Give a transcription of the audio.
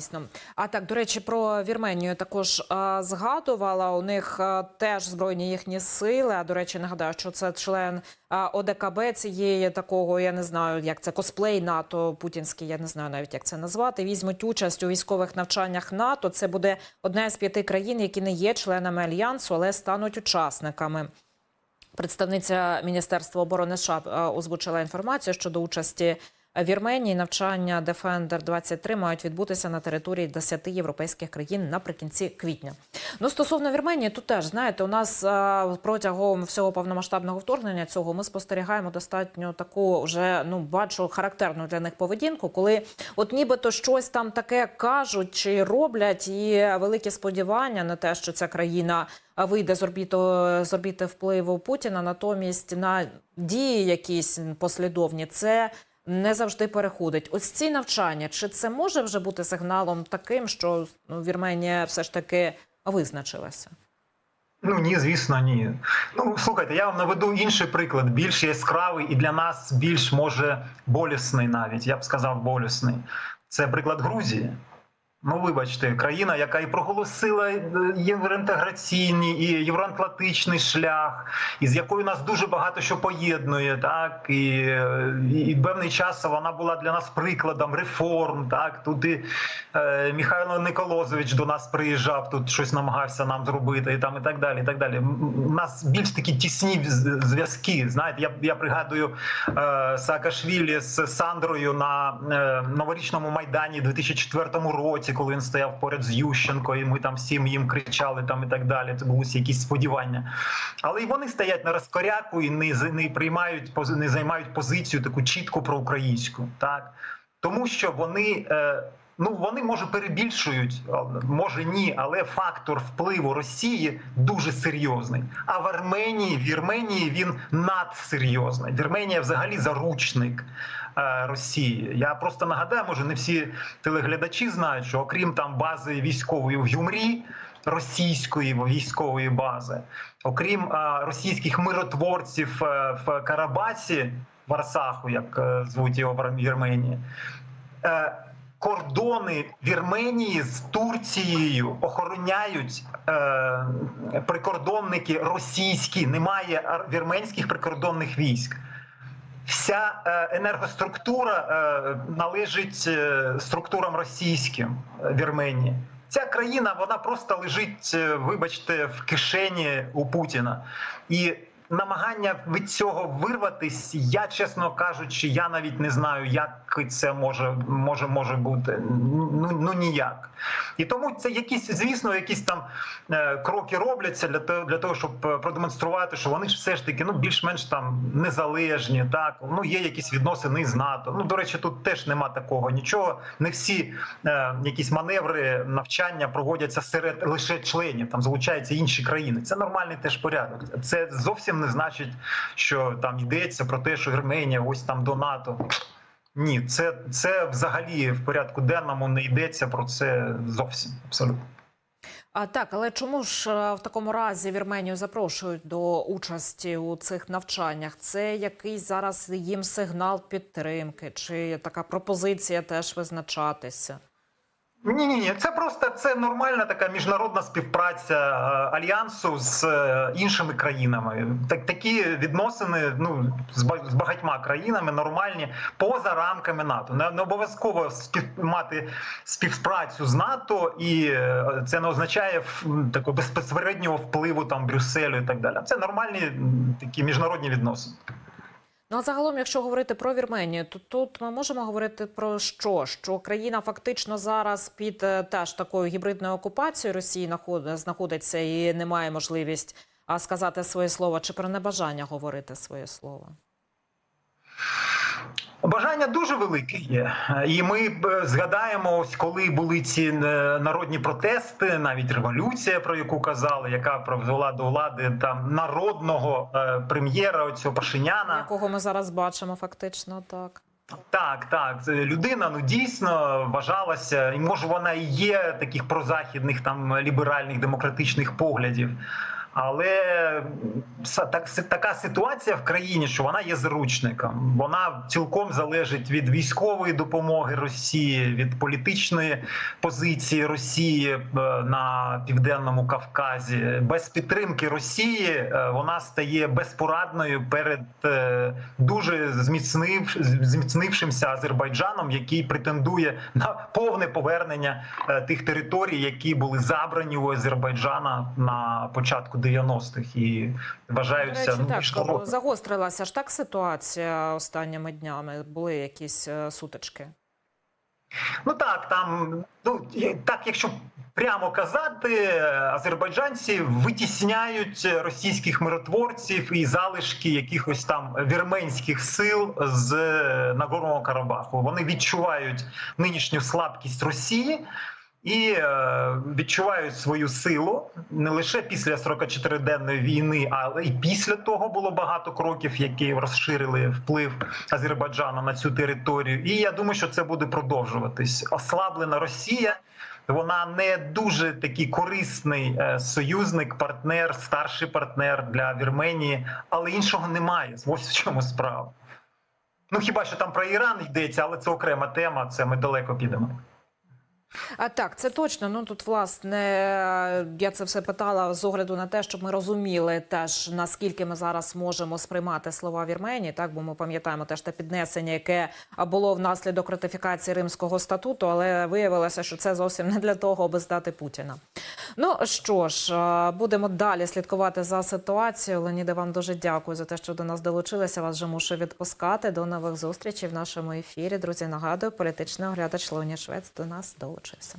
Дійсно. А так, до речі, про Вірменію також а, згадувала. У них а, теж збройні їхні сили. А до речі, нагадаю, що це член а, ОДКБ цієї такого, я не знаю, як це косплей НАТО путінський. Я не знаю навіть як це назвати. Візьмуть участь у військових навчаннях НАТО. Це буде одна з п'яти країн, які не є членами альянсу, але стануть учасниками. Представниця Міністерства оборони США озвучила інформацію щодо участі Вірменії. Навчання Defender 23 мають відбутися на території 10 європейських країн наприкінці квітня. Ну стосовно Вірменії, тут теж знаєте, у нас е, протягом всього повномасштабного вторгнення цього ми спостерігаємо достатньо таку вже ну бачу характерну для них поведінку, коли от нібито щось там таке кажуть чи роблять, і великі сподівання на те, що ця країна вийде з орбіту з орбіти впливу Путіна. Натомість на дії якісь послідовні це не завжди переходить. Ось ці навчання, чи це може вже бути сигналом таким, що ну, Вірменія все ж таки визначилася? Ну ні, звісно, ні. Ну слухайте, я вам наведу інший приклад, більш яскравий і для нас більш може болісний, навіть я б сказав, болісний. Це приклад Грузії. Ну, вибачте, країна, яка і проголосила е, євроінтеграційний і євроатлантичний шлях, і з якою нас дуже багато що поєднує, так і, е, і певний час вона була для нас прикладом реформ. Так тут і е, Михайло Николозович до нас приїжджав, тут щось намагався нам зробити, і там і так далі. І так далі. У нас більш такі тісні зв'язки. Знаєте, я я пригадую е, Саакашвілі з Сандрою на е, новорічному майдані 2004 році, коли він стояв поряд з Ющенко, і ми там всім їм кричали там і так далі. Це були якісь сподівання. Але і вони стоять на розкоряку і не, не приймають не займають позицію таку чітку проукраїнську. Так тому що вони. Е, Ну, вони може перебільшують, може ні, але фактор впливу Росії дуже серйозний. А в Арменії, в Вірменії він надсерйозний. Вірменія взагалі заручник е, Росії. Я просто нагадаю, може не всі телеглядачі знають, що окрім там бази військової в Юмрі, російської військової бази, окрім е, російських миротворців е, в Карабасі, в Арсаху, як е, звуть його в Вірменії. Е, Кордони Вірменії з Турцією охороняють е, прикордонники російські. Немає вірменських прикордонних військ. Вся е, енергоструктура е, належить е, структурам російським Вірменії. Ця країна вона просто лежить, вибачте, в кишені у Путіна. І намагання від цього вирватись, я чесно кажучи, я навіть не знаю, як це може може, може бути. Ну, ну ніяк. І тому це якісь, звісно, якісь там е, кроки робляться для того, для того, щоб е, продемонструвати, що вони ж все ж таки ну більш-менш там незалежні. Так ну є якісь відносини з НАТО. Ну до речі, тут теж нема такого нічого. Не всі е, якісь маневри навчання проводяться серед лише членів. Там залучаються інші країни. Це нормальний теж порядок. Це зовсім не значить, що там йдеться про те, що Вірменія ось там до НАТО. Ні, це, це взагалі в порядку денному не йдеться про це зовсім абсолютно. А так, але чому ж е, в такому разі Вірменію запрошують до участі у цих навчаннях? Це якийсь зараз їм сигнал підтримки, чи така пропозиція теж визначатися? Ні, ні, ні, це просто це нормальна така міжнародна співпраця е, альянсу з е, іншими країнами. Так такі відносини ну з ба- з багатьма країнами нормальні поза рамками НАТО. Не, не обов'язково спів, мати співпрацю з НАТО, і е, це не означає такого безпосереднього впливу там Брюсселю і так далі. Це нормальні такі міжнародні відносини. Ну а загалом, якщо говорити про Вірменію, то тут ми можемо говорити про що? Що країна фактично зараз під е, теж такою гібридною окупацією Росії наход- знаходиться і не має можливість сказати своє слово чи про небажання говорити своє слово. Бажання дуже велике є, і ми згадаємо, ось коли були ці е, народні протести, навіть революція, про яку казали, яка привела до влади там народного е, прем'єра оцього Пашиняна. Якого ми зараз бачимо, фактично так. Так, так, людина ну дійсно вважалася, і може вона і є таких прозахідних там ліберальних демократичних поглядів. Але так, така ситуація в країні, що вона є заручником. Вона цілком залежить від військової допомоги Росії, від політичної позиції Росії е, на південному Кавказі. Без підтримки Росії е, вона стає безпорадною перед е, дуже зміцнив, зміцнившимся Азербайджаном, який претендує на повне повернення тих територій, які були забрані у Азербайджана на початку 90-х і вважаються речі, ну, так міжнародними. загострилася ж так ситуація останніми днями. Були якісь е, сутички. Ну так, там ну так, якщо прямо казати, азербайджанці витісняють російських миротворців і залишки якихось там вірменських сил з Нагорного Карабаху. Вони відчувають нинішню слабкість Росії. І е, відчувають свою силу не лише після 44-денної війни, але і після того було багато кроків, які розширили вплив Азербайджану на цю територію. І я думаю, що це буде продовжуватись. Ослаблена Росія. Вона не дуже такий корисний е, союзник, партнер, старший партнер для Вірменії, але іншого немає. Ось в чому справа. Ну хіба що там про Іран йдеться, але це окрема тема. Це ми далеко підемо. А так, це точно. Ну тут власне я це все питала з огляду на те, щоб ми розуміли теж наскільки ми зараз можемо сприймати слова Вірменії, так бо ми пам'ятаємо теж те піднесення, яке було внаслідок ратифікації Римського статуту, але виявилося, що це зовсім не для того, аби здати Путіна. Ну що ж, будемо далі слідкувати за ситуацією. Леоніде, вам дуже дякую за те, що до нас долучилися. Вас вже мушу відпускати. До нових зустрічей в нашому ефірі. Друзі, нагадую, політичний оглядач Леонід Швець до нас долучився погоджується.